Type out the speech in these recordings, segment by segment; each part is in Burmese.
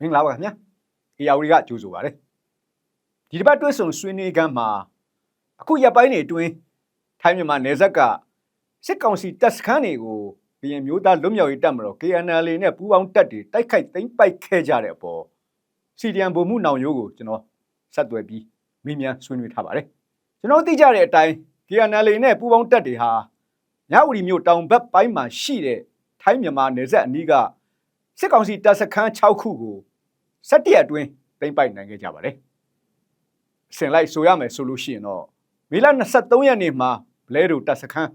မင်္ဂလာပါခင်ဗျာအေယာဝတီကကြိုဆိုပါရစေဒီတစ်ပတ်တွဲဆုံဆွေးနွေးခန်းမှာအခုရပ်ပိုင်းတွေအတွင်းထိုင်းမြန်မာနယ်စပ်ကစစ်ကောင်စီတပ်စခန်းတွေကိုပြည်မျိုးသားလွတ်မြောက်ရေးတပ်မတော် KNL နဲ့ပူးပေါင်းတပ်တွေတိုက်ခိုက်သိမ်းပိုက်ခဲ့ကြတဲ့အပေါ်စီဒီအမ်ဗိုလ်မှုနောင်ရိုးကိုကျွန်တော်ဆက်သွယ်ပြီးမိမြန်ဆွေးနွေးထားပါတယ်ကျွန်တော်သိကြတဲ့အတိုင်း KNL နဲ့ပူးပေါင်းတပ်တွေဟာမြဝတီမြို့တောင်ဘက်ပိုင်းမှာရှိတဲ့ထိုင်းမြန်မာနယ်စပ်အနီးကစစ်ကောင်စီတပ်စခန်း6ခုကို ၁၁ရက်အတွင်းသိမ့်ပိုက်နိုင်ခဲ့ကြပါတယ်။အစင်လိုက်ဆိုရမယ်ဆိုလို့ရှိရင်တော့မေလ23ရက်နေ့မှာဘလဲဒိုတပ်စခန်း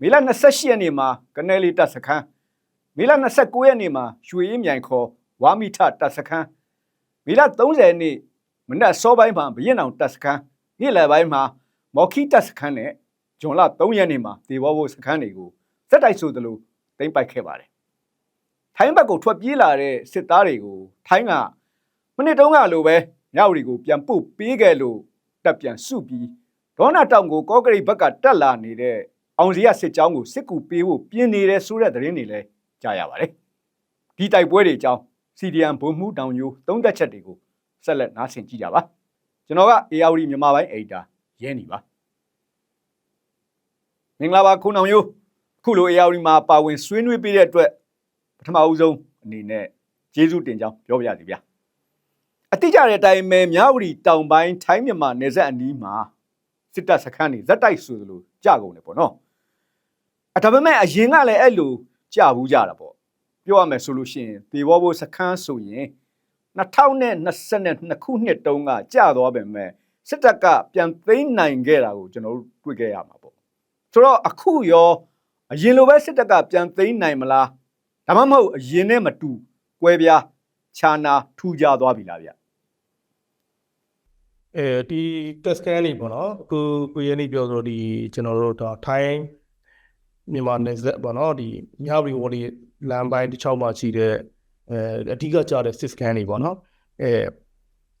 မေလ28ရက်နေ့မှာကနေလီတပ်စခန်းမေလ29ရက်နေ့မှာရွှေရင်းမြိုင်ခေါ်ဝါမီထတပ်စခန်းမေလ30ရက်နေ့မနက်စောပိုင်းမှာဘရင်အောင်တပ်စခန်းနေ့လယ်ပိုင်းမှာမော်ခီတပ်စခန်းနဲ့ဂျွန်လ3ရက်နေ့မှာဒေဘောဘိုစခန်းတွေကိုစက်တိုက်ဆိုသလိုသိမ့်ပိုက်ခဲ့ပါတယ်။ထိုင်းဘက်ကိုထွက်ပြေးလာတဲ့စစ်သားတွေကိုထိုင်းက မနစ်တုန်းကလိုပဲမြဝတီကိုပြန်ပို့ပေးခဲ့လို့တက်ပြန်စုပြီးဒေါနာတောင်ကိုကော့ကရိတ်ဘက်ကတက်လာနေတဲ့အောင်စီရစစ်ကြောင်းကိုစစ်ကူပေးဖို့ပြင်နေတယ်ဆိုတဲ့သတင်းတွေလည်းကြားရပါတယ်။ဒီတိုက်ပွဲတွေအကြောင်း CDM ဘုံမှုတောင်ယိုးသုံးသက်ချက်တွေကိုဆက်လက်နားဆင်ကြည့်ကြပါ။ကျွန်တော်က AR မြန်မာပိုင်းအက်တာရဲနေပါ။မင်္ဂလာပါခုနောင်ယိုးအခုလို AR မှာပါဝင်ဆွေးနွေးပေးတဲ့အတွက်ပထမအဦးဆုံးအနေနဲ့ကျေးဇူးတင်ကြောင်းပြောပြရစီဗျာ။ အတိအကျတဲ့အတိုင်းပဲမြဝတီတောင်ပိုင်းထိုင်းမြန်မာနယ်စပ်အနီးမှာစစ်တပ်စခန်းတွေဇက်တိုက်ဆိုသလိုကြာကုန်တယ်ပေါ့နော်။အဒါပေမဲ့အရင်ကလည်းအဲ့လိုကြာဘူးကြတာပေါ့။ပြောရမယ်ဆိုလို့ရှိရင်ဒေဘောဘိုစခန်းဆိုရင်2022ခုနှစ်တုန်းကကြာသွားပေမဲ့စစ်တပ်ကပြန်သိမ်းနိုင်ခဲ့တာကိုကျွန်တော်တို့တွေ့ခဲ့ရမှာပေါ့။ဆိုတော့အခုရောအရင်လိုပဲစစ်တပ်ကပြန်သိမ်းနိုင်မလား။ဒါမှမဟုတ်အရင်နဲ့မတူကွဲပြားခြာနာထူကြသွားပြီလားဗျ အဲဒီ test scan လေးပေါ့နော်အခုကိုရင်းနေပြောဆိုဒီကျွန်တော်တို့ဒါထိုင်းမြန်မာနယ်စပ်ပေါ့နော်ဒီမြဝတီဝတီလမ်းပိုင်းတစ်ချောင်းမှာရှိတဲ့အဲအဓိကကျတဲ့ sys scan တွေပေါ့နော်အဲ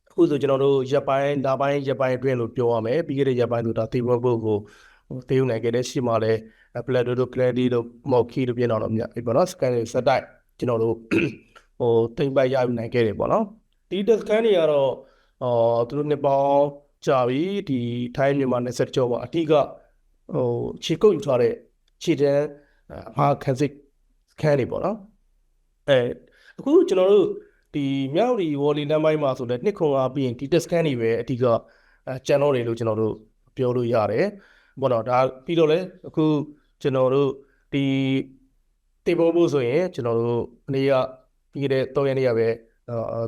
အခုဆိုကျွန်တော်တို့ရက်ပိုင်းဒါပိုင်းရက်ပိုင်းအတွင်းလို့ပြောရမယ်ပြီးခဲ့တဲ့ရက်ပိုင်းဆိုဒါသေဘောဘုတ်ကိုသေုံနိုင်ခဲ့တဲ့ရှိမှလည်း Play တို့ Clarity တို့ Mocky တို့ပြင်တော့တော့မြတ်ပေါ့နော် scan တွေစက်တိုက်ကျွန်တော်တို့ဟိုတိမ့်ပိုက်ရယူနိုင်ခဲ့တယ်ပေါ့နော်ဒီ test scan တွေကတော့ အော်သူတို့နှစ်ပေါင်းကြာပြီဒီထိုင်းမြန်မာနယ်စပ်ကျော်မှာအတိကဟိုခြေကုပ်ယူထားတဲ့ခြေတန်းဟာခန်းစစ်ခန်းနေပေါ့နော်အဲအခုကျွန်တော်တို့ဒီမြောက်ဒီဝေါ်လီလမ်းပိုင်းမှာဆိုတော့နှစ်ခွန်အားပြီးရင်ဒီ test scan တွေပဲအတိကအဲကျန်တော့တယ်လို့ကျွန်တော်တို့ပြောလို့ရတယ်ပေါ့နော်ဒါပြီးတော့လေအခုကျွန်တော်တို့ဒီတေဘောဖို့ဆိုရင်ကျွန်တော်တို့အနေကပြီးခဲ့တဲ့၃ရက်နေ့ကပဲအာ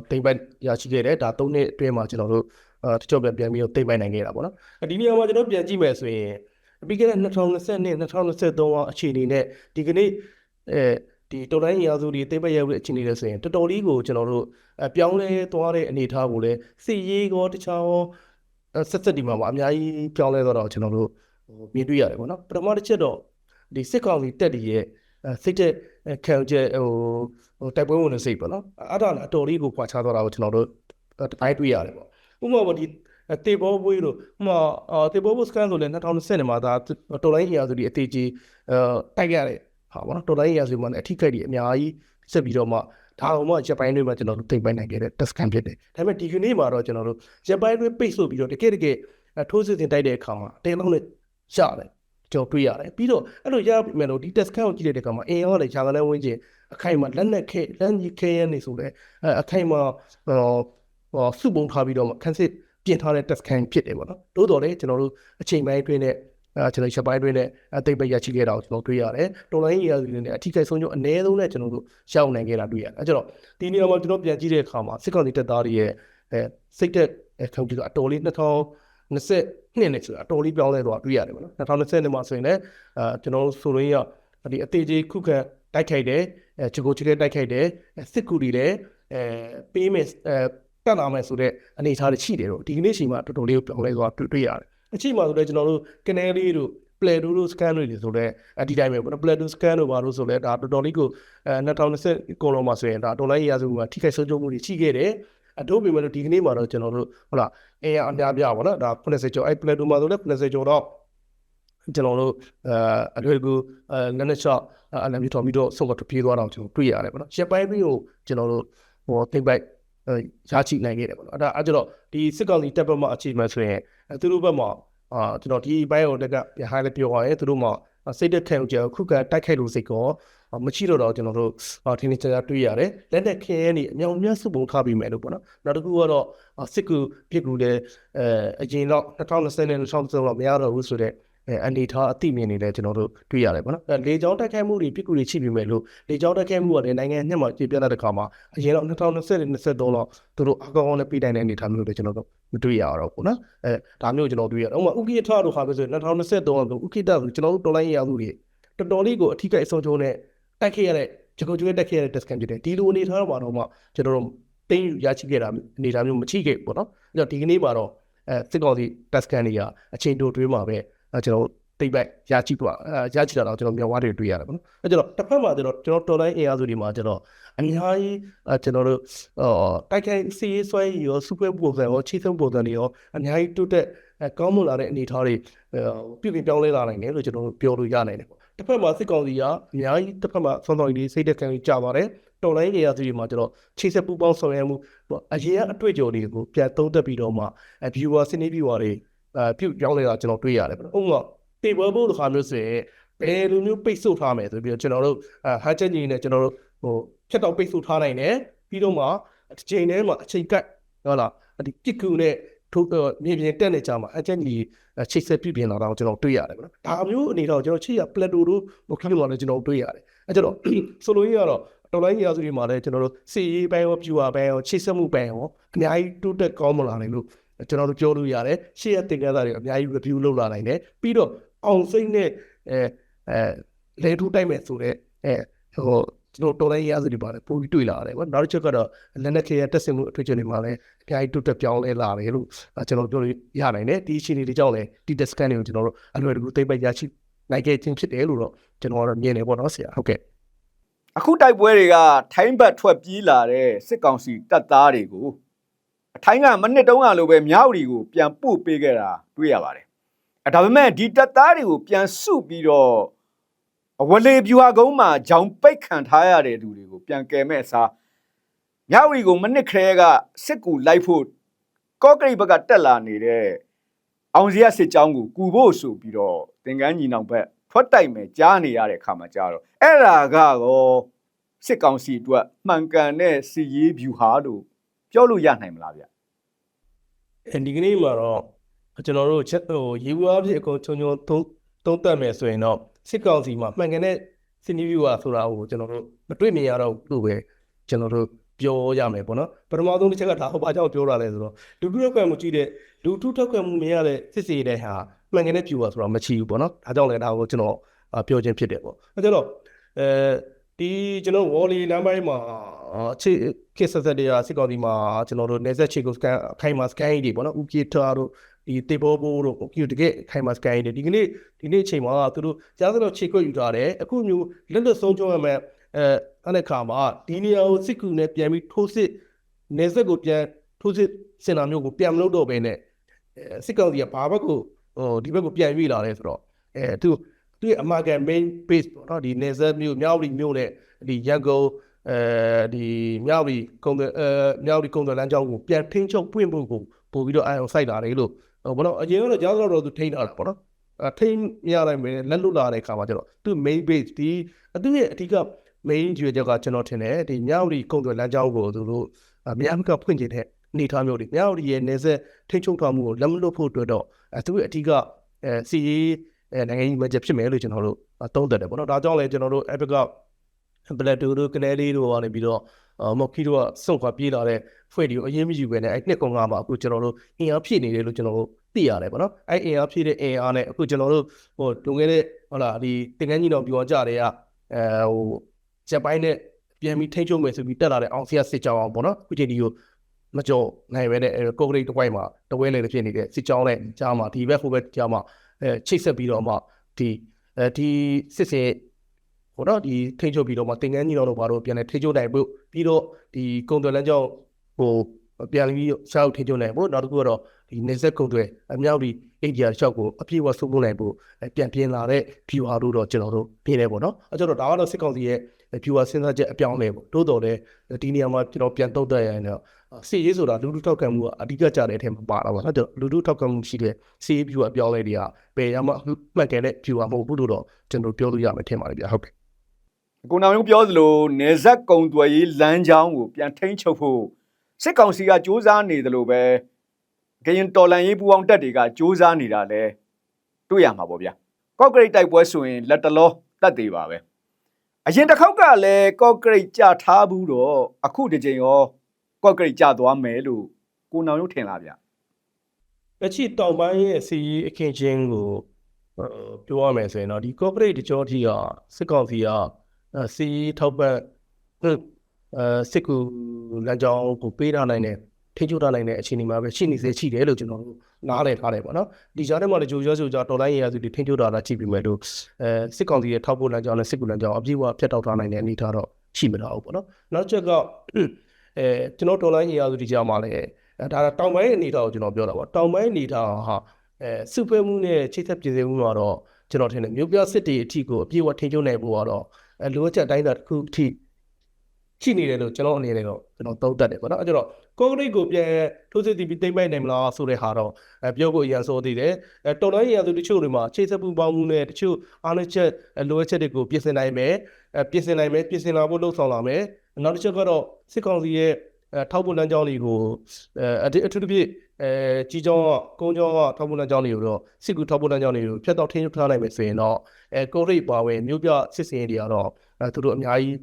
တိမ့်ပိုက်ရရှိခဲ့တယ်ဒါ၃နှစ်အတွင်းမှာကျွန်တော်တို့အာတချို့ပြန်ပြန်ပြီးတော့တိမ့်ပိုက်နိုင်ခဲ့တာပေါ့နော်ဒီနေရာမှာကျွန်တော်ပြန်ကြည့်မယ်ဆိုရင်ပြီးခဲ့တဲ့2022 2023အောင်အခြေအနေနဲ့ဒီကနေ့အဲဒီတော်တိုင်းရာစုတွေတိမ့်ပိုက်ရတဲ့အခြေအနေတွေဆိုရင်တော်တော်လေးကိုကျွန်တော်တို့အပြောင်းလဲသွားတဲ့အနေအထားကိုလည်းစစ်ရေးကောတခြားရောဆက်ဆက်ဒီမှာမှာအများကြီးပြောင်းလဲသွားတော့ကျွန်တော်တို့ဟိုမြင်တွေ့ရတယ်ပေါ့နော်ပထမတစ်ချက်တော့ဒီစစ်ကောင်စီတက်တည်ရဲ့စိတ်တဲ့ ခံချက်ဟိုဟိုတိုက်ပွဲဝင်တဲ့စိတ်ပေါ့နော်အဲ့ဒါလည်းအတော်လေးကိုခွာခြားသွားတာကိုကျွန်တော်တို့တိုင်းတွေ့ရတယ်ပေါ့ဥပမာပေါ့ဒီတေဘောဘွေးလို့ဥပမာတေဘောဘစကန်ဆိုလည်း2020မှာဒါတော်လိုင်းဟီယာဆိုဒီအသေးကြီးအဲတိုက်ရတဲ့ဟာပေါ့နော်တော်လိုင်းဟီယာဆိုမှလည်းအထိခိုက်တွေအများကြီးဆက်ပြီးတော့မှဒါအောင်မှဂျပန်တွေမှာကျွန်တော်တို့သိမ့်ပိုင်နိုင်ခဲ့တဲ့ test scan ဖြစ်တယ်ဒါပေမဲ့ဒီကနေ့မှာတော့ကျွန်တော်တို့ဂျပန်တွေပိတ်ဆို့ပြီးတော့တကယ်တကယ်ထိုးစစ်တင်တိုက်တဲ့အခါမှာတဲလုံးနဲ့ရှာတယ် ကျွန်တော်တွေ့ရတယ်ပြီးတော့အဲ့လိုရပြီမဲ့လို့ဒီ test scan ကိုကြည့်တဲ့အခါမှာအင်ရောလည်းခြာကလည်းဝင်းကျင်အခိုင်မှာလက်နက်ခဲလက်ကြီးခဲရနေဆိုလဲအဲအခိုင်မှာဟောဟောစုပုံထားပြီးတော့ခန်းစစ်ပြင်ထားတဲ့ test scan ဖြစ်တယ်ပေါ့နော်တိုးတော်လည်းကျွန်တော်တို့အချိန်ပိုင်းအတွင်းနဲ့အဲကျွန်တော်ချက်ပိုင်းအတွင်းနဲ့အသိပိတ်ရရှိခဲ့တာကိုကျွန်တော်တွေ့ရတယ်တော်လိုင်းရေးရစီနဲ့အထီးကိဆုံးကျုံအ ਨੇ ဆုံးနဲ့ကျွန်တော်တို့ရှောက်နိုင်ခဲ့တာတွေ့ရတယ်အဲကျတော့ဒီနေရာမှာကျွန်တော်ပြန်ကြည့်တဲ့အခါမှာစစ်ကောင်စီတပ်သားတွေရဲ့အဲစိတ်သက်ခံကြည့်တော့အတော်လေး2000 22နှစ်ဆိုတာအတော်လေးပြောင်းလဲသွားတွေ့ရတယ်ပေါ့နော်2020မှာဆိုရင်လည်းအာကျွန်တော်တို့ဆိုလို့ရဒီအသေးကြီးခုခံတိုက်ခိုက်တယ်အဲချီကိုချီလေးတိုက်ခိုက်တယ်စစ်ကူတွေလည်းအဲပေးမယ်အဲတက်လာမယ်ဆိုတဲ့အနေအထားတွေရှိတယ်တော့ဒီကနေ့ချိန်မှာတော်တော်လေးပြောင်းလဲသွားတွေ့ရတယ်အချိန်မှာဆိုလည်းကျွန်တော်တို့ကနေလေးတို့ play တို့ scan တွေဆိုတော့အဒီတိုင်းပဲပေါ့နော် play တို့ scan တို့ပါလို့ဆိုလဲဒါတော်တော်လေးကိုအဲ2020ကိုလုံးမှာဆိုရင်ဒါတော်လိုင်းရာစုမှာထိခိုက်ဆုံးရှုံးမှုတွေရှိခဲ့တယ် အတို့ပေမဲ့လို့ဒီကနေ့မှာတော့ကျွန်တော်တို့ဟုတ်လားအင်အားအများပြပါတော့ဒါ80ကျော်အဲ့ပလက်တူမှာဆိုလဲ80ကျော်တော့ကျွန်တော်တို့အဲအတွေ့အကြုံအဲနက်နက်ရှော့အလမ်ပြီးတော်ပြီးတော့ဆုံးကပြေးသွားတော့ကျွန်တော်တွေ့ရတယ်ပေါ့နော်ရှက်ပိုင်းပြီးကိုကျွန်တော်တို့ဟိုတိတ်ပိုက်အဲရရှိနိုင်ခဲ့တယ်ပေါ့နော်အဲ့ဒါအဲ့ကျတော့ဒီစစ်ကောင်စီတပ်ဘက်မှအခြေမှဆိုရင်အဲသူတို့ဘက်မှာအာကျွန်တော်ဒီဘိုင်းကိုတက်ကပြန်ဟိုင်းလည်းပြောရရင်သူတို့မှာစိတ်တက်ခံကြခုခံတိုက်ခိုက်လို့စိတ်ကော မရှိတော့တော့ကျွန်တော်တို့ထင်းထင်းချာချာတွေ့ရတယ်လက်နဲ့ခင်းရဲနေအမြောင်မြတ်စုပုံထားပြီးမယ်လို့ပေါ့နော်နောက်တစ်ခုကတော့စစ်ကူပြစ်ကူလည်းအဲအရင်တော့2020နဲ့2023တော့မရတော့ဘူးဆိုတော့အဲအနေထားအသိမြင်နေလဲကျွန်တော်တို့တွေ့ရတယ်ပေါ့နော်အဲလေကြောင်းတိုက်ခိုက်မှုတွေပြစ်ကူတွေချိပြီးမယ်လို့လေကြောင်းတိုက်ခိုက်မှုကလည်းနိုင်ငံညက်မှာပြည်ပြတဲ့အခါမှာအရင်တော့2020နဲ့23တော့သူတို့အကောင်အနဲ့ပြည်တိုင်းတဲ့အနေထားမျိုးတွေကျွန်တော်တို့မတွေ့ရတော့ဘူးနော်အဲဒါမျိုးကျွန်တော်တွေ့ရတယ်ဥပမာဥကိထတို့ခါပဲဆိုရင်2023ကဥကိထဆိုကျွန်တော်တို့တော်လိုင်းရမှုတွေတော်တော်လေးကိုအထီးကိအဆုံးချုံးနဲ့ တိုက်ခဲ့ရတဲ့ဂျကိုကျွေးတက်ခဲ့ရတဲ့ test scan ဖြစ်တယ်ဒီလိုအနေထားတော့မှာတော့မှကျွန်တော်တို့တင်းရရှိခဲ့တာအနေထားမျိုးမချိခဲ့ဘူးပေါ့နော်အဲ့တော့ဒီကနေ့မှာတော့အဲစစ်ကောင်စီ test scan တွေကအချိန်တိုတွင်းမှာပဲအဲကျွန်တော်တိတ်ပိုက်ရချိသွားအဲရချိတာတော့ကျွန်တော်မြောက်ဝါးတွေတွေ့ရတယ်ပေါ့နော်အဲကျွန်တော်တစ်ဖက်မှာကျွန်တော်ကျွန်တော်တော်လိုင်းအင်အားစုတွေမှာကျွန်တော်အများကြီးအဲကျွန်တော်တို့အော်တိုက်ခိုက်စီးဆွဲရောစုပွဲပုံစံရောချိဆုံးပုံစံတွေရောအများကြီးတိုးတက်အဲကောင်းမွန်လာတဲ့အနေအထားတွေပြုပြင်ပြောင်းလဲလာနိုင်တယ်လို့ကျွန်တော်တို့ပြောလို့ရနိုင်တယ်ပေါ့ တစ်ဖက်မှာစစ်ကောင်စီကအများကြီးတစ်ဖက်မှာဆွမ်းဆောင်ရည်စိတ်တက်ခံကြပါတယ်တော်လိုင်းနေရာစီမှာကျွန်တော်ချိဆက်ပူပေါင်းဆောင်ရွက်မှုအရင်အတွေ့အကြုံတွေကိုပြန်သုံးသပ်ပြီးတော့မှ viewer စနေ viewer တွေအဲပြုပြောင်းလဲတာကျွန်တော်တွေ့ရတယ်ပေါ့ဥပမာ table board တစ်ခါမျိုးဆိုရင်ဘယ်လိုမျိုးပိတ်ဆို့ထားမယ်ဆိုပြီးတော့ကျွန်တော်တို့အဲဟာချက်ကြီးနဲ့ကျွန်တော်တို့ဟိုဖြတ်တော့ပိတ်ဆို့ထားနိုင်တယ်ပြီးတော့မှတစ်ချိန်တည်းမှာအချိန်ကတ်ဟုတ်လားဒီပြစ်ကူနဲ့ ထိုးမြေပြင်တက်နေကြမှာအချက်ကြီးချိတ်ဆက်ပြပြင်လာတော့ကျွန်တော်တွေ့ရတယ်ပေါ့နော်ဒါမျိုးအနေတော့ကျွန်တော်ချိတ်ရ plateau တို့ဟိုခီလိုမှာလည်းကျွန်တော်တွေ့ရတယ်အဲကျတော့ဆိုလိုရင်းကတော့တော်လိုင်းရာစုတွေမှာလည်းကျွန်တော်တို့စီရေးပိုင်းရောပြူပါပိုင်းရောချိတ်ဆက်မှုပိုင်းရောအများကြီးတိုးတက်ကောင်းမလာနိုင်လို့ကျွန်တော်တို့ပြောလို့ရတယ်ရှေ့ရတင်ကစားတွေအများကြီး review လုပ်လာနိုင်တယ်ပြီးတော့အောင်စိတ်နဲ့အဲအဲလေထူးတိုက်မဲ့ဆိုတော့အဲဟို ကျွန်တော်တော်လိုင်းရာစုတွေပါတယ်ပိုပြီးတွေ့လာရတယ်ပေါ့နောက်တစ်ချက်ကတော့လက်နက်ခဲရတက်ဆင်မှုအထွေထွေတွေမှာလည်းအများကြီးတိုးတက်ပြောင်းလဲလာတယ်လို့ကျွန်တော်ပြောလို့ရနိုင်တယ်ဒီအခြေအနေတွေကြောင့်လည်းဒီ discount တွေကိုကျွန်တော်တို့အလွယ်တကူသိမ့်ပိုက်ရရှိနိုင်ခဲ့ခြင်းဖြစ်တယ်လို့တော့ကျွန်တော်ကတော့မြင်နေပေါ့နော်ဆရာဟုတ်ကဲ့အခုတိုက်ပွဲတွေကထိုင်းဘက်ထွက်ပြေးလာတဲ့စစ်ကောင်စီတပ်သားတွေကိုအထိုင်းကမနစ်တုံးကလိုပဲမြောက်ရီကိုပြန်ပို့ပေးခဲ့တာတွေ့ရပါတယ်အဲဒါပေမဲ့ဒီတပ်သားတွေကိုပြန်စုပြီးတော့ အဝလေပြူဟာကုန်းမှာဂျောင်ပိတ်ခံထားရတဲ့သူတွေကိုပြန်ကယ်မဲ့အစားမြောက်ရီကိုမနစ်ခရဲကစစ်ကူလိုက်ဖို့ကော့ကရိတ်ဘက်ကတက်လာနေတဲ့အောင်စရစစ်ကြောင်းကိုကူဖို့ဆိုပြီးတော့သင်္ကန်းညီနောင်ဘက်ထွက်တိုက်မယ်ကြားနေရတဲ့အခါမှာကြားတော့အဲ့ဒါကတော့စစ်ကောင်စီအတွက်မှန်ကန်တဲ့စီရေးဗျူဟာလို့ပြောလို့ရနိုင်မလားဗျအဲဒီကနေ့မှာတော့ကျွန်တော်တို့ချက်ဟိုရေဘူးအဖြစ်အကုန်ချုံချုံသုံးသုံးသပ်မယ်ဆိုရင်တော့ စစ်ကောင်စီမှာမှန်ကန်တဲ့စီနီဗီဝါဆိုတာကိုကျွန်တော်တို့မတွေ့မြင်ရတော့ဘူးလို့ပဲကျွန်တော်တို့ပြောရမယ်ပေါ့နော်ပထမဆုံးတစ်ချက်ကဒါဟောဘာကြောင့်ပြောတာလဲဆိုတော့လူထုထောက်ခံမှုကြည့်တဲ့လူထုထောက်ခံမှုမရတဲ့စစ်စေးတဲ့ဟာမှန်ကန်တဲ့ဖြူပါဆိုတာမရှိဘူးပေါ့နော်ဒါကြောင့်လည်းဒါကိုကျွန်တော်ပြောခြင်းဖြစ်တယ်ပေါ့အဲကြတော့အဲဒီကျွန်တော်ဝေါ်လီလမ်းပိုင်းမှာအခြေခစ်ဆက်ဆက်တွေကစစ်ကောင်စီမှာကျွန်တော်တို့နေဆက်ချေကိုစကန်အခိုင်မှာစကန်ကြီးတွေပေါ့နော်ဥကီတာတို့ ဒီတေဘောဘိုးတို့ဥကီတကယ်အခိုင်မှာစကန်ကြီးတွေဒီကနေ့ဒီနေ့အချိန်မှာသူတို့ကြားစတော့ခြေခွက်ယူထားတယ်အခုမျိုးလက်လွတ်ဆုံးချုံရမယ်အဲအဲ့ဒီခါမှာဒီနေရာကိုစစ်ကူနဲ့ပြန်ပြီးထိုးစစ်နေဆက်ကိုပြန်ထိုးစစ်စင်တာမျိုးကိုပြန်မလုပ်တော့ဘဲနဲ့အဲစစ်ကောင်စီကဘာဘက်ကိုဟိုဒီဘက်ကိုပြန်ရွေ့လာတယ်ဆိုတော့အဲသူသူရဲ့အမာကန် main base ပေါ့နော်ဒီနေဆက်မျိုးမြောက်ရီမျိုးနဲ့ဒီရန်ကုန်အဲဒီမြောက်ရီကုန်းအဲမြောက်ရီကုန်းလမ်းကြောင်းကိုပြန်ထင်းချုပ်ပွင့်ဖို့ကိုပို့ပြီးတော့အာရုံစိုက်လာတယ်လို့ဟို ဘောတော့အရင်ကတော့ကြားစတော့သူထိန်းထားတာပေါ့နော်အထိန်းမရနိုင်ပဲလက်လွတ်လာတဲ့ခါမှာကျတော့သူ main base ဒီသူရဲ့အဓိက main ကျွေချက်ကကျွန်တော်ထင်တယ်ဒီမြောက်ရီကုန်းလမ်းကြောင်းကိုသူတို့အများကဖွင့်ခြင်းတဲ့အနေထားမျိုးတွေမြောက်ရီရဲ့နေဆက်ထိန်းချုပ်ထားမှုကိုလက်မလွတ်ဖို့အတွက်တော့အဲသူရဲ့အဓိကအဲစီရေးအဲနိုင်ငံရေးမချက်ဖြစ်မယ်လို့ကျွန်တော်တို့သုံးသပ်တယ်ပေါ့နော်ဒါကြောင့်လည်းကျွန်တော်တို့ epic က ဘလက်တူတို့ကနေလေးတို့ကနေပြီးတော့မော်ခီတို့ကစွန့်ခွာပြေးလာတဲ့ဖွဲ့တွေကိုအရင်မယူပဲနဲ့အဲ့နှစ်ကောင်ကမှအခုကျွန်တော်တို့အင်အားဖြည့်နေတယ်လို့ကျွန်တော်တို့သိရတယ်ပေါ့နော်အဲ့အင်အားဖြည့်တဲ့အင်အားနဲ့အခုကျွန်တော်တို့ဟိုလွန်ခဲ့တဲ့ဟုတ်လားဒီတင်ကန်းကြီးတော်ပြောကြတဲ့ကအဲဟိုချက်ပိုင်းနဲ့ပြန်ပြီးထိန်းချုပ်မယ်ဆိုပြီးတက်လာတဲ့အောင်စီယာစစ်ကြောင်းအောင်ပေါ့နော်အခုချိန်ဒီကိုမကြော်နိုင်ပဲနဲ့ကိုကရိတ်တစ်ဝိုက်မှာတဝဲလေဖြစ်နေတဲ့စစ်ကြောင်းနဲ့ကြားမှာဒီဘက်ဟိုဘက်ကြားမှာအဲချိတ်ဆက်ပြီးတော့မှဒီအဲဒီစစ်စစ် ဟိုတော့ဒီထိချုပ်ပြီးတော့မှတင်ကန်းကြီးတော်တို့ဘာလို့ပြန်လဲထိချုပ်နိုင်ဖို့ပြီးတော့ဒီကုံသွယ်လမ်းကြောင်းဟိုပြန်ပြီးရှားထိချုပ်နိုင်ဖို့နောက်တစ်ခုကတော့ဒီနေဆက်ကုံသွယ်အမြောက်ဒီအိတ်ဒီယာရှောက်ကိုအပြည့်အဝစုပ်ဖို့နိုင်ဖို့ပြန်ပြင်လာတဲ့ view အားတို့တော့ကျွန်တော်တို့ပြင်နေပေါ့နော်အဲကျတော့ဒါကတော့စစ်ကောင်စီရဲ့ဖြူဝစဉ်းစားချက်အပြောင်းလဲပေါ့တိုးတော်လည်းဒီနေရာမှာကျွန်တော်ပြန်တုတ်တက်ရရင်တော့စီရေးဆိုတာလူလူထောက်ခံမှုကအဓိကကြတဲ့အထက်မှာပါတာပေါ့နော်လူလူထောက်ခံမှုရှိတဲ့စီရေးဖြူအပြောင်းလဲတွေကဘယ်ရမှမှတ်တယ်တဲ့ဖြူအမဟုတ်ဘူးလို့တော့ကျွန်တော်ပြောလို့ရမယ်ထင်ပါတယ်ဗျဟုတ်ကဲ့ ကိုနောင်ရုံပြောသလိုနေဆက်ကုံသွယ်ရေးလမ်းကြောင်းကိုပြန်ထိန်းချုပ်ဖို့စစ်ကောင်စီကစ조사နေတယ်လို့ပဲကရင်တော်လန်ရေးပူအောင်တက်တွေကစ조사နေတာလဲတွေ့ရမှာပေါ့ဗျာကော့ဂရိတ်တိုက်ပွဲဆိုရင်လက်တလောတက်သေးပါပဲအရင်တစ်ခေါက်ကလည်းကော့ဂရိတ်ကြထားဘူးတော့အခုတစ်ချိန်ရောကော့ဂရိတ်ကြသွားမယ်လို့ကိုနောင်ရုံထင်လားဗျာ အချီတောင်ပိုင်းရဲ့စီရေးအခင်းချင်းကိုဟိုပြောရမယ်ဆိုရင်တော့ဒီ corporate တကြောတိကစစ်ကောင်စီကအဲ စီရေးထောက်ပံ့ဟိုအဲစစ်ကူလမ်းကြောင်းကိုပေးထားနိုင်တဲ့ထိန်းချုပ်ထားနိုင်တဲ့အခြေအနေမှာပဲရှိနေစေရှိတယ်လို့ကျွန်တော်တို့နားလည်ထားတယ်ပေါ့နော်ဒီကြားထဲမှာလည်းကြိုရောဆိုကြတော်လိုင်းရရစုတွေထိန်းချုပ်တာလားကြည့်ပြီးမဲ့လို့အဲစစ်ကောင်စီရဲ့ထောက်ပို့လမ်းကြောင်းနဲ့စစ်ကူလမ်းကြောင်းအပြည့်အဝဖျက်တောက်ထားနိုင်တဲ့အနေအထားတော့ရှိမလာဘူးပေါ့နော်နောက်တစ်ချက်ကအဲကျွန်တော်တော်လိုင်းရရစုဒီကြားမှာလည်းအဲဒါတောင်ပိုင်းအနေအထားကိုကျွန်တော်ပြောတာပေါ့တောင်ပိုင်းအနေအထားဟာအဲစုဖွဲ့မှုနဲ့ချိတ်ဆက်ပြည်စင်မှုမှာတော့ကျွန်တော်ထင်တယ်မြို့ပြစစ်တီအထီကိုအပြည့်အဝထိန်းချုပ်နိုင်ဖို့ကတော့ အဲလိုအပ်ချက်အတိုင်းအတာတစ်ခုအထိရှိနေတယ်လို့ကျွန်တော်အနေနဲ့တော့ကျွန်တော်သုံးသပ်တယ်ပေါ့နော်အဲကြတော့ကွန်ကရစ်ကိုပြန်ထိုးစစ်တီးပြီးတိမ့်ပိုက်နိုင်မလားဆိုတဲ့ဟာတော့အဲပြောဖို့အရင်ဆိုသေးတယ်အဲတော်လိုင်းရသူတချို့တွေမှာခြေစပ်ပူပေါင်းမှုနဲ့တချို့အားနည်းချက်အဲလိုအပ်ချက်တွေကိုပြင်ဆင်နိုင်မယ်အဲပြင်ဆင်နိုင်မယ်ပြင်ဆင်လာဖို့လှုံ့ဆော်လာမယ်နောက်တစ်ချက်ကတော့စစ်ကောင်စီရဲ့အဲထောက်ပို့လမ်းကြောင်းတွေကိုအဲအထူးအထူးသဖြင့် အဲကြီးကျောင်းကကုန်းကျောင်းကထောက်ပို့လမ်းကြောင်းတွေကိုတော့စစ်ကူထောက်ပို့လမ်းကြောင်းတွေကိုဖျက်တော့ထင်းထုတ်ထားနိုင်မယ်ဆိုရင်တော့အဲကိုရိတ်ပါဝင်မြို့ပြစစ်စင်ရေးတွေကတော့အဲသူတို့အများကြီး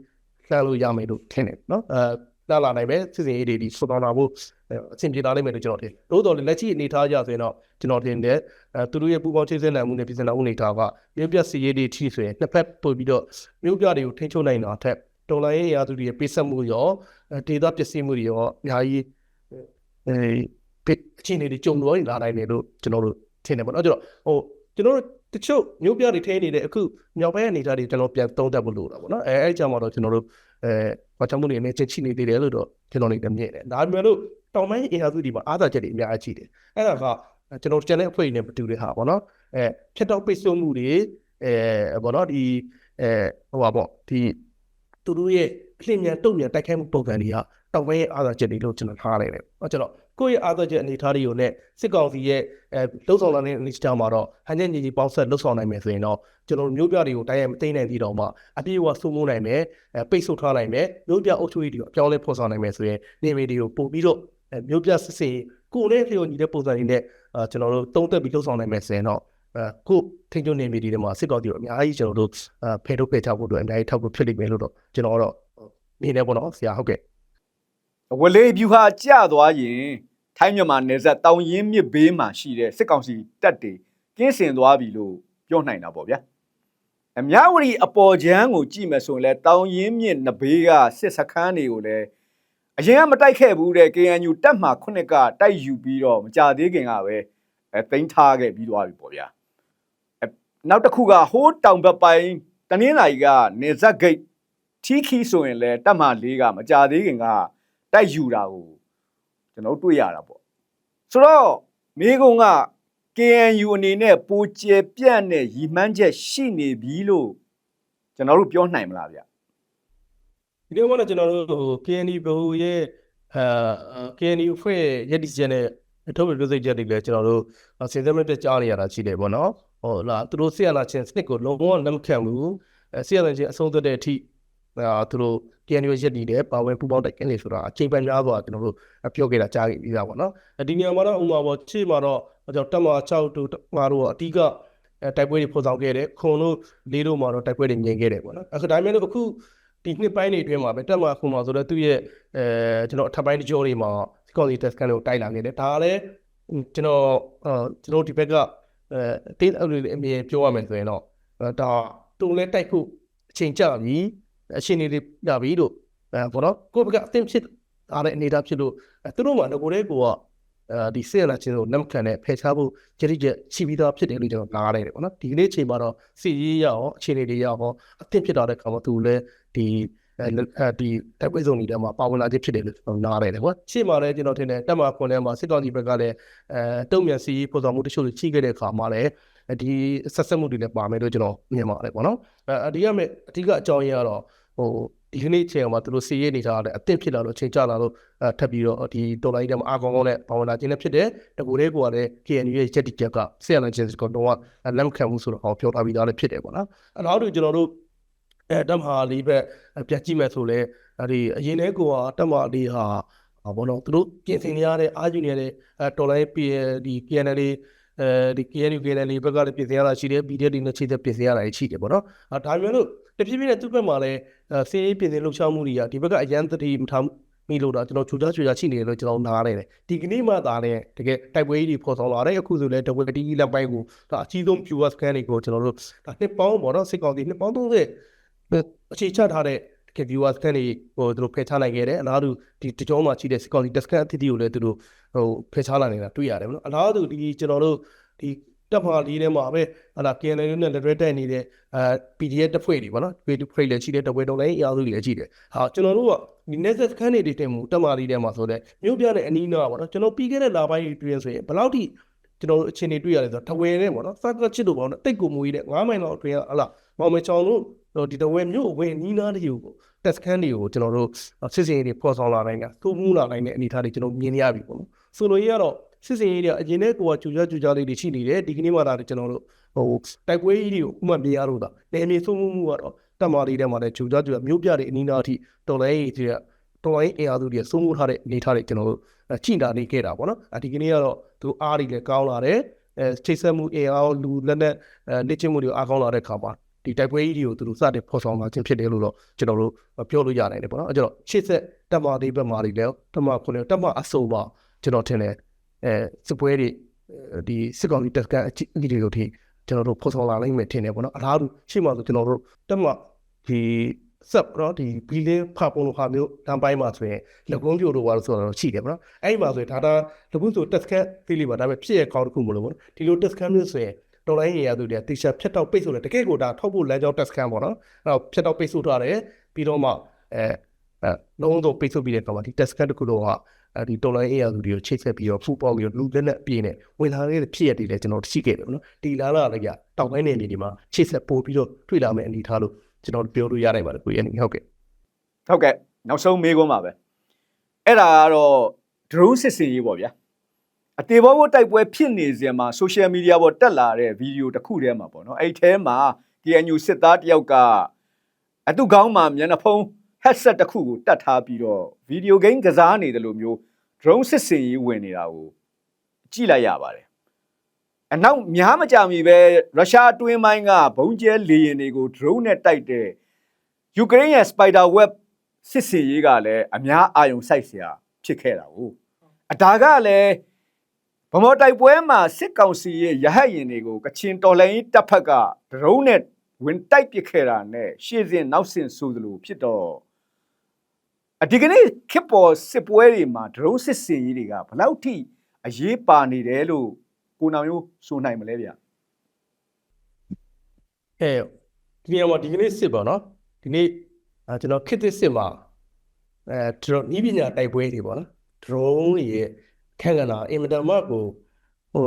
လှမ်းလို့ရမယ်လို့ထင်တယ်နော်အဲလှမ်းလာနိုင်မယ်စစ်စင်ရေးတွေဒီစုပေါင်းလာဖို့အဲအဆင်ပြေလာနိုင်မယ်လို့ကျွန်တော်ထင်တိုးတော်လည်းလက်ရှိအနေထားကြဆိုရင်တော့ကျွန်တော်ထင်တယ်အဲသူတို့ရဲ့ပူပေါင်းချိတ်ဆက်နိုင်မှုနဲ့ပြည်စင်နာမှုအနေထားကမြို့ပြစစ်ရေးတွေထိဆိုရင်နှစ်ဖက်ပို့ပြီးတော့မြို့ပြတွေကိုထိန်းချုပ်နိုင်တာအထက်တော်လိုင်းရေးရာသူတွေရဲ့ပိတ်ဆက်မှုရောအဲဒေသပစ္စည်းမှုတွေရောအများကြီးအဲပိတ် အခြေအနေတွေကြုံလို့လာနိုင်တယ်လို့ကျွန်တော်တို့ထင်တယ်ပေါ့နော်ကျွန်တော်ဟိုကျွန်တော်တို့တချို့မြို့ပြတွေထဲနေတဲ့အခုမြောက်ဘက်အနေအထားတွေကျွန်တော်ပြန်သုံးသပ်ဖို့လိုတာပေါ့နော်အဲအဲ့ကြောင့်မတော့ကျွန်တော်တို့အဲဘာကြောင့်မို့လဲနဲ့ချက်ချိနေသေးတယ်လို့တော့ကျွန်တော်နေလည်းမြင်တယ်ဒါပေမဲ့လို့တောင်ပိုင်းအင်အားစုတွေမှာအားသာချက်တွေအများကြီးတယ်အဲ့ဒါကကျွန်တော်ကျန်တဲ့အဖွဲ့တွေနဲ့မတူတဲ့ဟာပေါ့နော်အဲဖြတ်တော့ပိတ်ဆို့မှုတွေအဲပေါ့နော်ဒီအဲဟိုပါပေါ့ဒီသူတို့ရဲ့အလင်းမြန်တုံ့ပြန်တိုက်ခိုက်မှုပုံစံတွေကတောင်ပိုင်းရဲ့အားသာချက်တွေလို့ကျွန်တော်ထားလိုက်တယ်။အဲကျွန်တော် ကိုယ့်ရဲ့အားသာချက်အနေထားတွေကိုနဲ့စစ်ကောင်စီရဲ့အဲလှုပ်ဆောင်လာတဲ့အနေအထားမှာတော့ဟန်ချက်ညီညီပေါင်းဆက်လှုပ်ဆောင်နိုင်မယ်ဆိုရင်တော့ကျွန်တော်မျိုးပြတွေကိုတိုင်းရမသိနိုင်သေးတော့မှအပြည့်အဝစိုးမိုးနိုင်မယ်အဲပိတ်ဆို့ထားနိုင်မယ်မျိုးပြအုပ်ချုပ်ရေးတွေကိုအပြောင်းလဲဖော်ဆောင်နိုင်မယ်ဆိုရင်နေမီတွေကိုပို့ပြီးတော့အဲမျိုးပြစစ်စစ်ကိုယ်နဲ့လျော်ညီတဲ့ပုံစံတွေနဲ့အဲကျွန်တော်တို့တုံးသက်ပြီးလှုပ်ဆောင်နိုင်မယ်ဆိုရင်တော့အဲကိုထိန်ချုံနေမီတွေမှာစစ်ကောင်စီကိုအများကြီးကျွန်တော်တို့အဲဖယ်ထုတ်ဖယ်ချဖို့အတွက်အများကြီးထောက်ဖို့ဖြစ်လိမ့်မယ်လို့တော့ကျွန်တော်တော့နေနေပေါ့နော်ဆရာဟုတ်ကဲ့အ ဝလေးဗျူဟာကျသွားရင်ထိုင်းမြန်မာနယ်စပ်တောင်ရင်းမြစ်ဘေးမှာရှိတဲ့စစ်ကောင်စီတပ်တွေကင်းစင်သွားပြီလို့ပြောနိုင်တာပေါ့ဗျာအများဝရီအပေါ်ချမ်းကိုကြည့်မယ်ဆိုရင်လဲတောင်ရင်းမြစ်နဘေးကစစ်စခန်းတွေကိုလည်းအရင်ကမတိုက်ခဲ့ဘူးတဲ့ KNU တပ်မှခုနှစ်ကတိုက်ယူပြီးတော့မကြသေးခင်ကပဲအဲတိန်းထားခဲ့ပြီးသွားပြီပေါ့ဗျာအဲနောက်တစ်ခုကဟိုးတောင်ဘက်ပိုင်းတနင်္လာရီကနေဇက်ဂိတ်ထီခီဆိုရင်လဲတပ်မှ၄ကမကြသေးခင်က တိုက်ယူတာကိုကျွန်တော်တို့တွေ့ရတာပေါ့ဆိုတော့မိကုံက KNU အနေနဲ့ပိုကျယ်ပြန့်တဲ့ရည်မှန်းချက်ရှိနေပြီလို့ကျွန်တော်တို့ပြောနိုင်မလားဗျဒီလိုမှတော့ကျွန်တော်တို့ဟို KNU ဘဟိုရဲ့အဲ KNU ဖွဲ့ရဲ့ရည်တည်ချက်နဲ့အထုပ်ပြပြစိတ်ချက်တွေလည်းကျွန်တော်တို့စင်စက်မပြတ်ကြားနေရတာရှိတယ်ပေါ့နော်ဟိုလာသူတို့ဆီယနာချင်းစနစ်ကိုလုံးဝလက်မခံဘူးအဲဆီယနာချင်းအဆုံးသတ်တဲ့အထိအာသူတို့ KNU ရက်တည်တယ်ပါဝင်ပူပေါင်းတိုက်ကင်းနေဆိုတာအချိန်ပန်များစွာကျွန်တော်တို့ပြောခဲ့တာကြားခဲ့ပြီးသားပေါ့နော်ဒီနေရာမှာတော့ဥမာပေါ့ချေမှာတော့ကျွန်တော်တက်မှာ6တို့ငါတို့အတိကအဲတိုက်ပွဲတွေဖော်ဆောင်ခဲ့တယ်ခွန်တို့လေးတို့မှာတော့တိုက်ပွဲတွေမြင်ခဲ့တယ်ပေါ့နော်အခုဒါပေမဲ့လို့အခုဒီနှစ်ပိုင်းတွေအတွင်းမှာပဲတက်မှာခွန်မှာဆိုတော့သူ့ရဲ့အဲကျွန်တော်အထက်ပိုင်းတကြောတွေမှာစကောလီတက်စကန်ကိုတိုက်လာခဲ့တယ်ဒါကလည်းကျွန်တော်အာကျွန်တော်ဒီဘက်ကအဲတင်းအလို့အမြင်ပြောရမယ်ဆိုရင်တော့ဒါသူလည်းတိုက်ခုအချိန်ကြပြီ အရှင်နေလေးရပြီလို့အဲဘောနော်ကိုယ့်ဘက်ကအသင်ဖြစ်အားတဲ့အနေအထားဖြစ်လို့သူတို့မှငကိုယ်လေးကိုကအဲဒီဆေးရလာချင်းကိုနမ်ခံနဲ့ဖယ်ရှားဖို့ကြတိကျရှိပြီးသားဖြစ်တယ်လို့ကျွန်တော်နားရတယ်ပေါ့နော်ဒီကနေ့အချိန်မှာတော့စီရေးရအောင်အခြေအနေတွေရအောင်အသင်ဖြစ်တာတဲ့ခါမှာသူလည်းဒီအဲဒီတိုက်ပွဲစုံတွေထဲမှာပါဝင်လာခြင်းဖြစ်တယ်လို့ကျွန်တော်နားရတယ်ကွာရှေ့မှာလည်းကျွန်တော်ထင်တယ်တက်မှာခွန်ထဲမှာစစ်တော်ကြီးဘက်ကလည်းအဲတုံ့ပြန်စီရေးပေါ်ဆောင်မှုတချို့ရှိခဲ့တဲ့အခါမှာလည်း ဒီဆက်ဆက်မှုတွေလည်းပါမယ်လို့ကျွန်တော်မြင်ပါတယ်ပေါ့နော်အဲဒီကမဲ့အဓိကအကြောင်းရင်းကတော့ဟိုဒီကနေ့ချိန်မှာသူတို့စီရေးနေကြတယ်အသင့်ဖြစ်လာလို့ချိန်ကြလာလို့အဲထပ်ပြီးတော့ဒီတော်လိုင်းထဲမှာအာကောင်းကောင်းနဲ့ဘာဝင်လာခြင်းနဲ့ဖြစ်တယ်တကူလေးကိုကလည်း KNU ရဲ့ချက်တီချက်ကဆက်ရလချင်းကတော့လက်မခံဘူးဆိုတော့ဟောပြောထားပြီးသားလည်းဖြစ်တယ်ပေါ့နော်အဲ့တော့ကျွန်တော်တို့အဲတမဟာလေးပဲပြတ်ကြည့်မယ်ဆိုလဲဒီအရင်တည်းကိုကတမဟာလေးဟာဟောဘောနော်သူတို့ပြင်ဆင်နေရတဲ့အာယူနေရတဲ့အဲတော်လိုင်းဒီ KNL အဲဒီ KNU KNL ဘက်ကလည်းပြင်ဆင်ရတာရှိတယ် BDD တွေနဲ့ချိတ်သက်ပြင်ဆင်ရတာရှိတယ်ပေါ့နော်အဲဒါမျိုးလို့တဖြည်းဖြည်းနဲ့သူ့ဘက်မှာလည်းစီးရေးပြင်ဆင်လှုပ်ရှားမှုတွေကဒီဘက်ကအရန်တတိမထားမိလို့တော့ကျွန်တော်ချူချာချူချာရှိနေတယ်လို့ကျွန်တော်နားနေတယ်ဒီကနေ့မှသာလည်းတကယ်တိုက်ပွဲကြီးတွေပေါ်ဆောင်လာတယ်အခုဆိုလည်းတဝက်တီလက်ပိုင်းကိုဒါအကြီးဆုံး pure scan တွေကိုကျွန်တော်တို့ဒါနှစ်ပေါင်းပေါ့နော်စစ်ကောင်စီနှစ်ပေါင်း30အခြေချထားတဲ့ တကယ် viewer scan တွေဟိုသူတို့ဖယ်ချနိုင်ခဲ့တယ်အလားတူဒီတကြောမှာရှိတဲ့စစ်ကောင်စီ scan အသစ်တွေကိုလည်းသူတို့ဟိုဖယ်ချလာနေတာတွေ့ရတယ်ဗောနော်အလားတူဒီကျွန်တော်တို့ဒီတက်မှာလေးထဲမှာပဲဟာလာ KNL နဲ့လက်ရဲတက်နေတဲ့အဲ PDF တစ်ဖွဲ့တွေဗောနော် PDF ဖွဲ့လည်းရှိတယ်တပွဲတုံးလည်းအရာစုတွေလည်းရှိတယ်ဟာကျွန်တော်တို့ကဒီ netset scan တွေတင်မှုတက်မှာလေးထဲမှာဆိုတော့မြို့ပြတဲ့အနီးနားဗောနော်ကျွန်တော်ပြီးခဲ့တဲ့လာပိုင်းတွေတွေ့ရဆိုရင်ဘယ်လောက်ထိကျွန်တော်တို့အခြေအနေတွေ့ရတယ်ဆိုတော့တဝဲနဲ့ဗောနော်စက်ကချစ်တို့ဗောနော်တိတ်ကိုမူကြီးတဲ့9မိုင်လောက်အတွင်းဟလာမောင်မေချောင်တို့ ဒီတဝဲမြို့အဝင်နီးနားတွေကိုတက်စကန်တွေကိုကျွန်တော်တို့စစ်စင်ရေးတွေပေါ်ဆောင်လာနိုင်တာသို့မှုလာနိုင်တဲ့အနေအထားတွေကျွန်တော်မြင်ရပြီပေါ့နော်ဆိုလိုရရတော့စစ်စင်ရေးတွေအရင်တည်းကိုကကြူကြကြူကြလေးတွေရှိနေတယ်ဒီကနေ့မှလာတယ်ကျွန်တော်တို့ဟိုတိုက်ပွဲကြီးတွေကိုဥမှမြင်ရတော့တာနေအမြင့်ဆုံးမှုမှုကတော့တက်မာလေးထဲမှာလည်းကြူကြကြူမျိုးပြတွေအနီးနားအထိတော်လိုင်းကြီးတွေကတော်လိုင်းအင်အားစုတွေစိုးမိုးထားတဲ့အနေအထားတွေကျွန်တော်တို့ချိတာနေခဲ့တာပေါ့နော်အဒီကနေ့ကတော့သူအားတွေလည်းကောင်းလာတယ်အဲချိတ်ဆက်မှုအင်အားလူလက်နဲ့အဲလက်ချင်းမှုတွေအားကောင်းလာတဲ့ခါမှာ ဒီတိုက်ပွဲကြီးတွေကိုသူတို့စတဲ့ဖော်ဆောင်လာခြင်းဖြစ်တယ်လို့တော့ကျွန်တော်တို့ပြောလို့ရနိုင်တယ်ပေါ့နော်အဲကြတော့ရှေ့ဆက်တက်မာလေးဘက်မှာတွေလည်းတက်မာခုနှစ်တက်မာအစုံပါကျွန်တော်ထင်တယ်အဲစစ်ပွဲတွေဒီစစ်ကောင်စီတက်ကန်အကြီးတွေတို့ထိကျွန်တော်တို့ဖော်ဆောင်လာနိုင်မယ်ထင်တယ်ပေါ့နော်အလားတူရှေ့မှာဆိုကျွန်တော်တို့တက်မာဒီဆက်တော့ဒီဘီလင်းဖပုံလိုဟာမျိုးတန်ပိုင်းမှာဆိုရင်လကုန်းပြိုတို့ဘာလို့ဆိုတော့ရှိတယ်ပေါ့နော်အဲ့ဒီမှာဆိုရင်ဒါတာလကုန်းဆိုတက်စကန်ဖီလီပါဒါပေမဲ့ဖြစ်ရကောင်းတစ်ခုမလို့ပေါ့နော်ဒီလိုတက်စကန်မျိုးဆိုရင် တော်လိုင်းရေရသူတွေတေချာဖြတ်တော့ပိတ်ဆိုတယ်တကယ်ကိုဒါထောက်ဖို့လမ်းကြောင်းတက်စကန်ပေါ့နော်အဲ့တော့ဖြတ်တော့ပိတ်ဆိုထားတယ်ပြီးတော့မှအဲအဲလုံးလုံးပိတ်ဆိုပြီးတဲ့အခါမှာဒီတက်စကန်တစ်ခုလုံးကအဲဒီတော်လိုင်းအေးရသူတွေကိုချိတ်ဆက်ပြီးတော့ဖူပေါက်ပြီးတော့လူလက်နဲ့အပြည့်နဲ့ဝင်လာတဲ့ဖြစ်ရတွေလည်းကျွန်တော်သိခဲ့တယ်ပေါ့နော်ဒီလာလာလည်းကြတောက်ပိုင်းနေနေဒီမှာချိတ်ဆက်ပို့ပြီးတော့တွေ့လာမယ့်အနေထားလို့ကျွန်တော်ပြောလို့ရနိုင်ပါတယ်ကိုရနေဟုတ်ကဲ့ဟုတ်ကဲ့နောက်ဆုံးမေးခွန်းပါပဲအဲ့ဒါကတော့ drone စစ်စင်ရေးပေါ့ဗျာ အတေဘောဘိုးတိုက်ပွဲဖြစ်နေစဉ်မှာ social media ပေါ်တက်လာတဲ့ video တစ်ခုထဲမှာပေါ့နော်အဲ့ထဲမှာ KNU စစ်သားတယောက်ကအတုကောင်းမှာမျက်နှာဖုံး headset တစ်ခုကိုတတ်ထားပြီးတော့ video game ကစားနေတယ်လို့မျိုး drone စစ်စင်ကြီးဝင်နေတာကိုကြည့်လိုက်ရပါတယ်အနောက်များမကြမီပဲရုရှားတွင်းပိုင်းကဘုံကျဲလေယာဉ်တွေကို drone နဲ့တိုက်တဲ့ယူကရိန်းရဲ့ spider web စစ်စင်ရေးကလည်းအများအာယုံစိုက်စရာဖြစ်ခဲ့တာကိုအတားကလည်း ဗမော်တိုက်ပွဲမှာစစ်ကောင်စီရဲ့ရဟတ်ရင်တွေကိုကချင်တော်လှန်ရေးတပ်ဖက်ကဒရုန်းနဲ့ဝင်တိုက်ပစ်ခဲ့တာနဲ့ရှေ့စဉ်နောက်စဉ်ဆိုသလိုဖြစ်တော့အဒီကနေ့ခစ်ပေါ်စစ်ပွဲတွေမှာဒရုန်းစစ်စင်ရေးတွေကဘယ်လောက်ထိအရေးပါနေတယ်လို့ကိုနောင်မျိုးဆိုနိုင်မလဲဗျာအဲဒီနေရာမှာဒီကနေ့စစ်ပါနော်ဒီနေ့အဲကျွန်တော်ခစ်သစ်စစ်မှာအဲကျွန်တော်ဤပညာတိုက်ပွဲတွေပေါ့နော် drone တွေရဲ့ ခန့်ကဏ္ဍအင်မတန်မှကိုဟို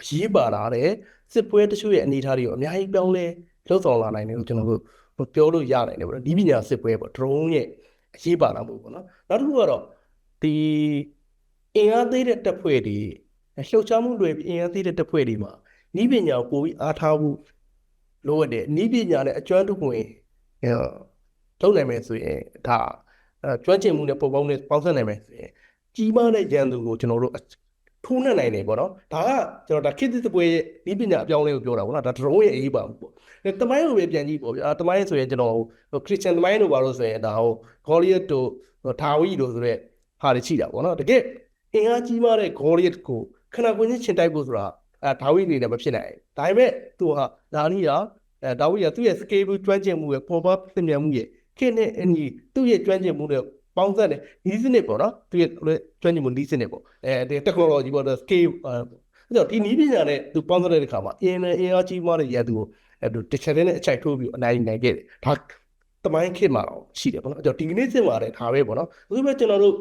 အရေးပါလာတဲ့စစ်ပွဲတချို့ရဲ့အနေအထားတွေကိုအများကြီးပြောင်းလဲလှုပ်ဆောင်လာနိုင်တယ်လို့ကျွန်တော်တို့ဟိုပြောလို့ရနိုင်တယ်ပေါ့နော်ဤပညာစစ်ပွဲပေါ့ drone ရဲ့အရေးပါလာမှုပေါ့နော်နောက်တစ်ခုကတော့ဒီအင်အားသေးတဲ့တပ်ဖွဲ့တွေလှုပ်ရှားမှုတွေအင်အားသေးတဲ့တပ်ဖွဲ့တွေမှာဤပညာကိုပိုပြီးအားထားဖို့လိုအပ်တယ်ဤပညာနဲ့အကျွမ်းတဝင်အဲလုပ်နိုင်မယ်ဆိုရင်ဒါအဲကျွမ်းကျင်မှုနဲ့ပုံပေါင်းနဲ့ပေါင်းစပ်နိုင်မယ်ဆိုရင် ကြီးမားတဲ့ရန်သူကိုကျွန်တော်တို့ထိုးနှက်နိုင်တယ်ပေါ့နော်ဒါကကျွန်တော်ဒါခေတ်သစ်ပွဲရဲ့ဤပညာအပြောင်းအလဲကိုပြောတာပေါ့နော်ဒါ drone ရဲ့အရေးပါမှုပေါ့အဲတမိုင်းလိုပဲပြန်ကြည့်ပေါ့ဗျာတမိုင်းဆိုရင်ကျွန်တော်ဟိုခရစ်ယာန်တမိုင်းတို့ပါလို့ဆိုရင်ဒါဟို Goliath တို့ဒါဝိတို့ဆိုတဲ့ဟာတွေရှိတာပေါ့နော်တကယ်အင်အားကြီးမားတဲ့ Goliath ကိုခဏကွင်းချင်းချင်တိုက်ဖို့ဆိုတာအဲဒါဝိအနေနဲ့မဖြစ်နိုင်ဘူးဒါပေမဲ့သူဟာဒါနည်းကအဲဒါဝိရသူ့ရဲ့ scale ကျွမ်းကျင်မှုရဲ့ပေါ်ပါသင်မြန်မှုရဲ့ခေတ်နဲ့အညီသူ့ရဲ့ကျွမ်းကျင်မှုနဲ့ ပေါင်းစပ်တဲ့ဤစနစ်ပေါ့နော်သူ့ရဲ့ကျွမ်းကျင်မှုဤစနစ်ပေါ့အဲဒီ technology ပေါ့ scale အဲဒါဒီနည်းပညာနဲ့သူပေါင်းစပ်တဲ့အခါမှာအင်းနဲ့အင်အားကြီးမားတဲ့ရန်သူကိုအဲသူတစ်ချက်တည်းနဲ့အချိုက်ထိုးပြီးအနိုင်နိုင်ခဲ့တယ်ဒါတမိုင်းခေတ်မှာတော့ရှိတယ်ပေါ့နော်အဲတော့ဒီကနေ့စစ်မှာလည်းဒါပဲပေါ့နော်အခုပဲကျွန်တော်တို့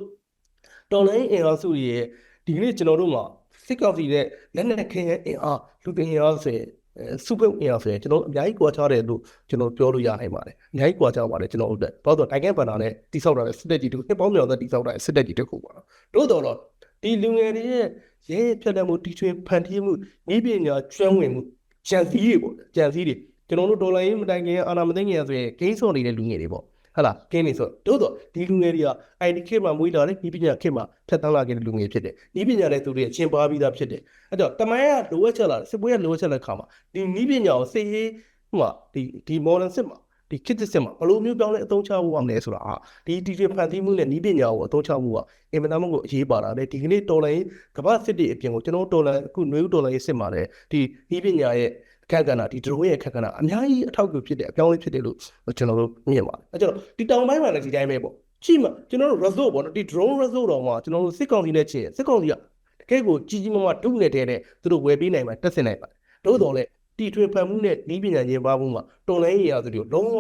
တော်လိုင်းအင်အားစုရဲ့ဒီကနေ့ကျွန်တော်တို့မှာစစ်ကောင်စီရဲ့လက်နက်ခဲယမ်းအင်အားလူတင်အင်အားဆိုရင် အဲစုပုတ်အင်အားဆိုရင်ကျွန်တော်တို့အများကြီးကွာခြားတယ်လို့ကျွန်တော်ပြောလို့ရနိုင်ပါတယ်အများကြီးကွာခြားပါတယ်ကျွန်တော်တို့အတွက်ဘာလို့လဲတိုင်ကန်ပန်တာနဲ့တိဆောက်တာနဲ့စစ်တက်ကြီးတို့နှစ်ပေါင်းမြောက်သက်တိဆောက်တာနဲ့စစ်တက်ကြီးတစ်ခုပါတော့တော်တော့ဒီလူငယ်တွေရဲ့ရဲရဲဖြတ်တဲ့မှုတီထွင်ဖန်တီးမှုဤပညာကျွမ်းဝင်မှုကြံစည်တွေပေါ့ကြံစည်တွေကျွန်တော်တို့ဒေါ်လာရင်းမတိုင်ခင်အာနာမသိငယ်ဆိုရင်ဂိမ်းစော်နေတဲ့လူငယ်တွေပေါ့ ဟုတ်လားကင်းနေဆိုတိုးတော့ဒီလူငယ်တွေက IT ခေတ်မှာမွေးလာတဲ့ဤပညာခေတ်မှာဖြတ်သန်းလာခဲ့တဲ့လူငယ်ဖြစ်တယ်ဤပညာတဲ့သူတွေအချင်းပါပြီးသားဖြစ်တယ်အဲ့တော့တမိုင်းကလိုအပ်ချက်လာတယ်စစ်ပွဲကလိုအပ်ချက်တဲ့ခါမှာဒီဤပညာကိုစစ်ရေးဟိုမှာဒီဒီ modern စစ်မှာဒီခေတ်သစ်စစ်မှာဘယ်လိုမျိုးပြောင်းလဲအသုံးချဖို့အောင်လဲဆိုတာဟာဒီဒီဒီဖန်တီးမှုနဲ့ဤပညာကိုအသုံးချမှုကအင်မတန်မှကိုအရေးပါတာလေဒီကနေ့တော်လိုင်းကမ္ဘာစစ်တွေအပြင်ကိုကျွန်တော်တော်လိုင်းအခုနွေဦးတော်လိုင်းရေးစစ်မှာလေဒီဤပညာရဲ့အ ခက်ကဏ္ဍဒီ drone ရဲ့အခက်ကဏ္ဍအများကြီးအထောက်အကူဖြစ်တယ်အပြောင်းအလဲဖြစ်တယ်လို့ကျွန်တော်တို့မြင်ပါတယ်အဲကျတော့ဒီတောင်ပိုင်းမှာလည်းဒီတိုင်းပဲပေါ့ရှိမှကျွန်တော်တို့ result ပေါ့နော်ဒီ drone result တော့မှကျွန်တော်တို့စစ်ကောင်စီနဲ့ချင်းစစ်ကောင်စီကတကယ်ကိုကြီးကြီးမားမားတုံ့နေတဲ့တဲ့သူတို့ဝယ်ပေးနိုင်မှာတက်စင်နိုင်ပါတယ်တိုးတော်လဲတီထွေဖန်မှုနဲ့ဤပညာရေးပါမှုမှာတော်လိုင်းရေးရာသူတို့လုံးဝ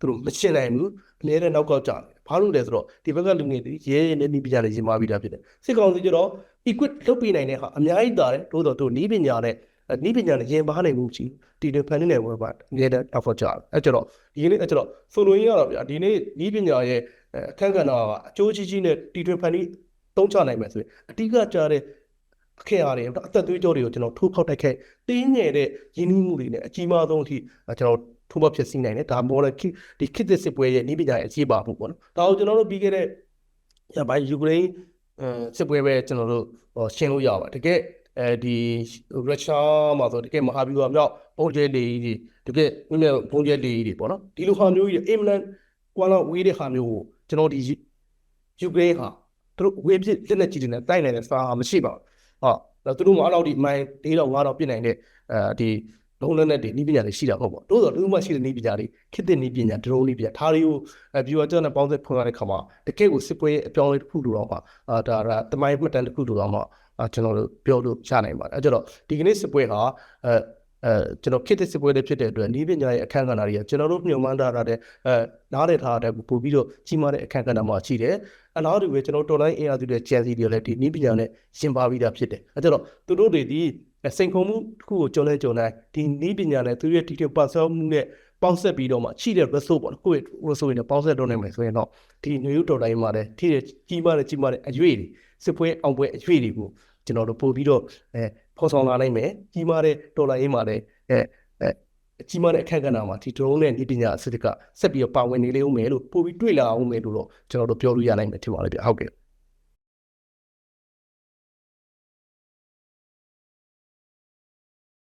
သူတို့မရှင်းနိုင်ဘူးအများနဲ့နောက်ကောက်ကြတယ်ဘာလို့လဲဆိုတော့ဒီဘက်ကလူငယ်တွေရဲရဲနဲ့ဤပညာရေးရင်ပါပြီးသားဖြစ်တယ်စစ်ကောင်စီကျတော့ equip လုပ်ပေးနိုင်တဲ့ဟာအများကြီးတာတယ်တိုးတော်သူဤပညာနဲ့ ဤပညာနဲ့ရင်ပါနိုင်မှုရှိတီထွေဖန်နေတဲ့ဝယ်ပါအများနဲ့ effort ကြတယ်အဲကျတော့ဒီကနေ့အဲကျတော့ဆိုလိုရင်းရတော့ဗျာဒီနေ့ဤပညာရဲ့အခက်အခဲတော့အကျိုးကြီးကြီးနဲ့တီထွေဖန်ပြီးသုံးချနိုင်မယ်ဆိုရင်အတိကကြားတဲ့အခက်အခဲတွေအသက်သွေးကြောတွေကိုကျွန်တော်ထိုးဖောက်တိုက်ခဲ့တင်းငယ်တဲ့ရင်းနှီးမှုတွေနဲ့အကြီးမားဆုံးအထိကျွန်တော်ထိုးဖောက်ဖြစ်စီနိုင်တယ်ဒါပေါ်လေဒီခေတ်သစ်စစ်ပွဲရဲ့ဤပညာရဲ့အခြေပါမှုပေါ့နော်ဒါကိုကျွန်တော်တို့ပြီးခဲ့တဲ့ရပိုင်းယူကရိန်းအဲစစ်ပွဲပဲကျွန်တော်တို့ရှင်းလို့ရပါတယ်တကယ် အဲဒီရုရှားမှာဆိုတကယ်မဟာဗျူဟာမြောက်ပုံကျဲတွေကြီးတကယ်မြမြပုံကျဲတွေကြီးပေါ့နော်ဒီလိုဟာမျိုးကြီးအင်မလန်ကွာလောက်ဝေးတဲ့ဟာမျိုးကိုကျွန်တော်ဒီယူကရိန်းဟာသူတို့ဝေးပြစ်လက်နဲ့ကြည့်တယ်နဲ့တိုက်နိုင်တဲ့စာမရှိပါဘူးဟုတ်ဒါသူတို့မှအဲ့လောက်ဒီမိုင်း၄တော့၅တော့ပြစ်နိုင်တဲ့အဲဒီလုံးလက်နဲ့ဒီနည်းပညာတွေရှိတာမဟုတ်ပါဘူးတိုးတော့သူတို့မှရှိတဲ့နည်းပညာတွေခေတ်သစ်နည်းပညာဒရုန်းနည်းပညာဒါတွေကိုအဲ viewer ကျော်နဲ့ပေါင်းစပ်ဖွင့်ရတဲ့ခါမှာတကယ့်ကိုစစ်ပွဲရဲ့အပြောင်းအလဲတစ်ခုလိုတော့မှအာဒါဒါတမိုင်းမှတ်တမ်းတစ်ခုလိုတော့မှအာ ကျွန်တော်တို့ပြောလို့ရနိုင်ပါတယ်အဲကြတော့ဒီကနေ့စစ်ပွဲဟာအဲအဲကျွန်တော်ခေတ်သစ်စစ်ပွဲတွေဖြစ်တဲ့အတွက်နည်းပညာရဲ့အခန်းကဏ္ဍတွေကကျွန်တော်တို့ညှို့မှန်းထားတဲ့အဲနားလည်ထားတဲ့ပို့ပြီးတော့ကြီးမားတဲ့အခန်းကဏ္ဍမှာရှိတယ်အလားတူပဲကျွန်တော်တော်လိုင်းအင်အားစုတဲ့ Chelsea တွေလည်းဒီနည်းပညာနဲ့ရှင်ပါပြီးသားဖြစ်တယ်အဲကြတော့သူတို့တွေဒီစိန်ခုံမှုတစ်ခုကိုကြုံလဲကြုံတိုင်းဒီနည်းပညာနဲ့သူရဲ့တီတီပတ်ဆောမှုနဲ့ ပေါင်းဆက်ပြီးတော့မှရှိတဲ့ resource ပေါ့နော်ကိုယ့်ရဲ့ resource တွေနဲ့ပေါင်းဆက်တော့နိုင်မယ်ဆိုရင်တော့ဒီညွေတော်တိုင်းမှာလည်းထိတဲ့ကြီးမားတဲ့ကြီးမားတဲ့အရွေတွေစစ်ပွဲအောင်ပွဲအရွေတွေကိုကျွန်တော်တို့ပို့ပြီးတော့အဲဖော်ဆောင်လာနိုင်မယ်ကြီးမားတဲ့ဒေါ်လာရေးမှာလည်းအဲအဲအကြီးမားတဲ့အခက်ကဏ္ဍမှာဒီ drone နဲ့ဒီပညာအစစ်ကဆက်ပြီးတော့ပါဝင်နေလေဦးမယ်လို့ပို့ပြီးတွေ့လာအောင်မယ်လို့တော့ကျွန်တော်တို့ပြောလို့ရနိုင်မယ်ထင်ပါတယ်ဗျဟုတ်ကဲ့